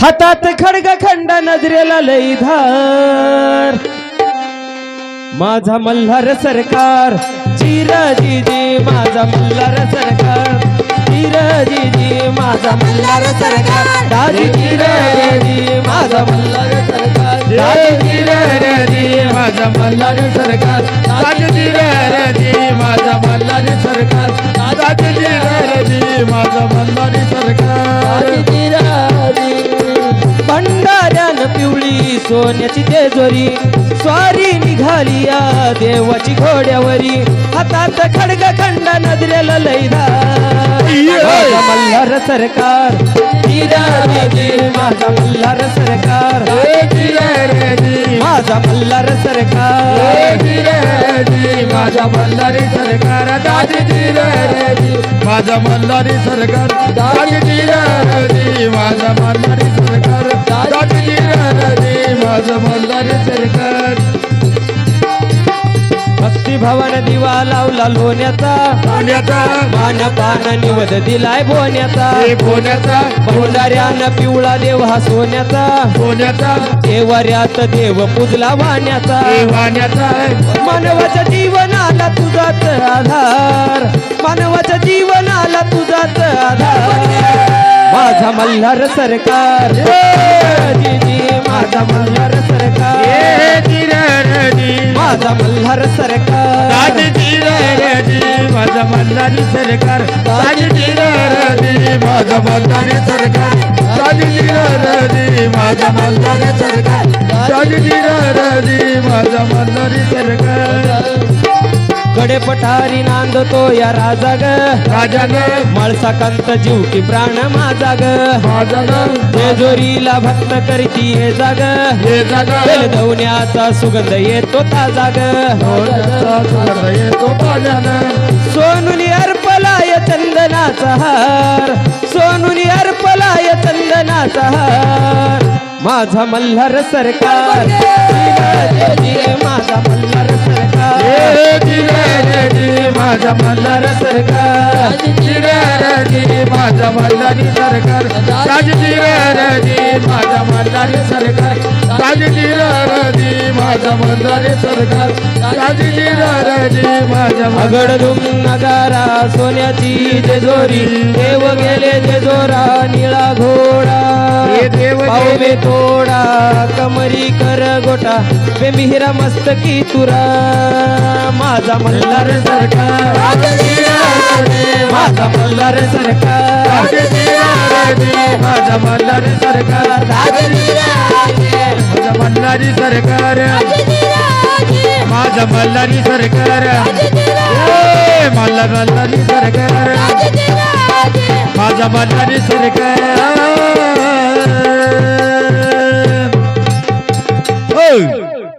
हातात खडग खंड नजरेला लई धार. माझा मल्हार सरकार चिर जी माझा मल्हार सरकार. चिर जी माझा मल्हार सरकार. दाजी चिरजी माझा मल्हार सरकार. दाजी चिर माझा मल्हार सरकार. दाजी रे माझा मल्हार सरकार. भंडाऱ्यानं पिवळी सोन्याची तेजोरी. स्वारी निघाली या देवाची घोड्यावरी. हातात खडग खंड नजरेला लैदा मल्हार सरकार. माझा मल्हार सरकार. माझा मल्हार सरकार. माझा मल्हारी सरकार. माझा मल्हारी सरकार. माझा मल्हारी सरकार. रे माझा मल्हारी सरकार भक्तिभावान दिवा लावला लोण्याचा. पुण्याचा मान पान निवद दिलाय बोण्याचा. पुण्याचा भंडाऱ्यानं पिवळा देव हा सोन्याचा. पुण्याचा देवाऱ्यात देव पूजला वाण्याचा. वाण्याचा. मानवाच्या जीवनाला तुझाच आधार. मानवाच्या जीवनाला तुझाच आधार. माझा मल्हार सरकार. माझा मल्हार सरकार. माझा मल्हार सरकार. माझा मल्हारी सरकार. माझा मल्हारी सरकार. माझा मल्हारी सरकार. माझा मल्हारी सरकार. गडे पठारी नांदतो या राजा ग राजानं माळसा कांत जीव की प्राण माझा ग माझं जेजोरीला भक्त करती हे जाग. हे जागा. धवण्याचा सुगंध येतो ताजा ग येतो पाण्यानं सोनुनी अर्पलाय चंदनाचा हार. माझा मल्हार सरकार. माझा मल्हार सरकार. माझा मल्हार सरकार. माझा मल्हारी सरकार. राजजी माझा मल्हारी सरकार. राजजी माझा मल्हारी सरकार. राजजी माझा अगडधुम नगारा सोन्याची जेजोरी देव गेले देव थोडा कमरी कर गोटा बेमिहिरा मस्तकी तुरा. माझा मल्हार सरकार. माझा मल्हार सरकार. माझा मल्हारी सरकार. माझा मल्हारी सरकार. माझा मल्हारी सरकार. मल्ला मल्हार मल्हारी सरकार. माझा मल्हारी सरकार.